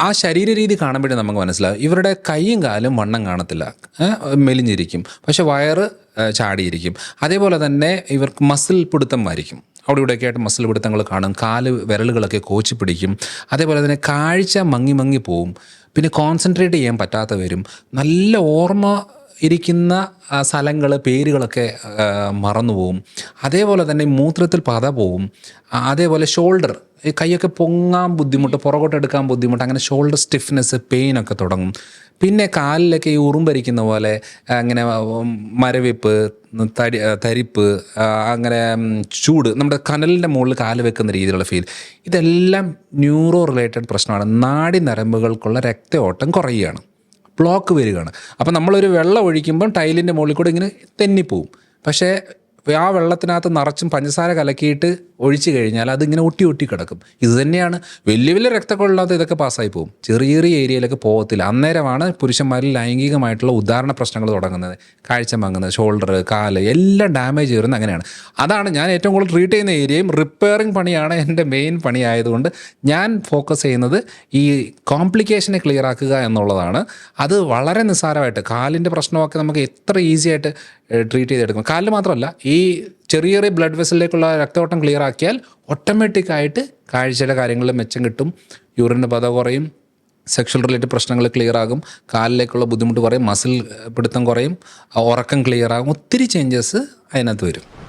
ആ ശരീര രീതി കാണുമ്പോഴേ നമുക്ക് മനസ്സിലാവും. ഇവരുടെ കൈയും കാലും വണ്ണം കാണത്തില്ല. മെലിഞ്ഞിരിക്കും. പക്ഷെ വയറ് ചാടിയിരിക്കും. അതേപോലെ തന്നെ ഇവർക്ക് മസിൽ പിടുത്തം ആയിരിക്കും അവിടെ ഇവിടെയൊക്കെ ആയിട്ട് മസിൽ പിടുത്തങ്ങൾ കാണും. കാൽ വിരലുകളൊക്കെ കോച്ചി പിടിക്കും. അതേപോലെ തന്നെ കാഴ്ച മങ്ങി മങ്ങി പോവും. പിന്നെ കോൺസെൻട്രേറ്റ് ചെയ്യാൻ പറ്റാത്തവരും നല്ല ഓർമ്മ ഇരിക്കുന്ന സ്ഥലങ്ങൾ പേരുകളൊക്കെ മറന്നുപോകും അതേപോലെ തന്നെ മൂത്രത്തിൽ പത പോവും. അതേപോലെ ഷോൾഡർ ഈ കൈയൊക്കെ പൊങ്ങാൻ ബുദ്ധിമുട്ട് പുറകോട്ട് എടുക്കാൻ ബുദ്ധിമുട്ട് അങ്ങനെ ഷോൾഡർ സ്റ്റിഫ്നെസ് പെയിൻ ഒക്കെ തുടങ്ങും. പിന്നെ കാലിലൊക്കെ ഈ ഉറുമ്പരിക്കുന്ന പോലെ അങ്ങനെ മരവിപ്പ് തരി തരിപ്പ് അങ്ങനെ ചൂട് നമ്മുടെ കനലിന്റെ മുകളിൽ കാൽ വെക്കുന്ന രീതിയിലുള്ള ഫീൽ ഇതെല്ലാം ന്യൂറോ റിലേറ്റഡ് പ്രശ്നമാണ്. നാടി നരമ്പുകൾക്കുള്ള രക്തയോട്ടം കുറയുകയാണ്. ബ്ലോക്ക് വരികയാണ്. അപ്പോൾ നമ്മളൊരു വെള്ളം ഒഴിക്കുമ്പം ടൈലിന്റെ മുകളിൽ കൂടെ ഇങ്ങനെ തെന്നിപ്പോവും. പക്ഷേ ആ വെള്ളത്തിനകത്ത് നിറച്ചും പഞ്ചസാര കലക്കിയിട്ട് ഒഴിച്ചു കഴിഞ്ഞാൽ അതിങ്ങനെ ഒട്ടി ഒട്ടി കിടക്കും. ഇത് തന്നെയാണ് വലിയ വലിയ രക്തക്കൊള്ളാത്ത ഇതൊക്കെ പാസ്സായി പോകും. ചെറിയ ചെറിയ ഏരിയയിലൊക്കെ പോകത്തില്ല. അന്നേരമാണ് പുരുഷന്മാരിൽ ലൈംഗികമായിട്ടുള്ള ഉദാഹരണ പ്രശ്നങ്ങൾ തുടങ്ങുന്നത്. കാഴ്ച മങ്ങുന്നത് ഷോൾഡർ കാൽ എല്ലാം ഡാമേജ് വരുന്നത് അങ്ങനെയാണ്. അതാണ് ഞാൻ ഏറ്റവും കൂടുതൽ ട്രീറ്റ് ചെയ്യുന്ന ഏരിയയും റിപ്പയറിംഗ് പണിയാണ് എന്റെ മെയിൻ പണി ആയതുകൊണ്ട് ഞാൻ ഫോക്കസ് ചെയ്യുന്നത് ഈ കോംപ്ലിക്കേഷനെ ക്ലിയർ ആക്കുക എന്നുള്ളതാണ്. അത് വളരെ നിസ്സാരമായിട്ട് കാലിന്റെ പ്രശ്നമൊക്കെ നമുക്ക് എത്ര ഈസി ആയിട്ട് ട്രീറ്റ് ചെയ്തെടുക്കും. കാലിൽ മാത്രമല്ല ഈ ചെറിയ ചെറിയ ബ്ലഡ് വെസലിലേക്കുള്ള രക്തയോട്ടം ക്ലിയർ ആക്കിയാൽ ഓട്ടോമാറ്റിക് ആയിട്ട് കാഴ്ചയുടെ കാര്യങ്ങളിൽ മെച്ചം കിട്ടും. യൂറിന്റെ പത കുറയും. സെക്ഷൽ റിലേറ്റഡ് പ്രശ്നങ്ങൾ ക്ലിയർ ആകും. കാലിലേക്കുള്ള ബുദ്ധിമുട്ട് കുറയും. മസിൽ പിടുത്തം കുറയും. ഉറക്കം ക്ലിയർ ആകും. ഒത്തിരി ചേഞ്ചസ് അതിനകത്ത് വരും.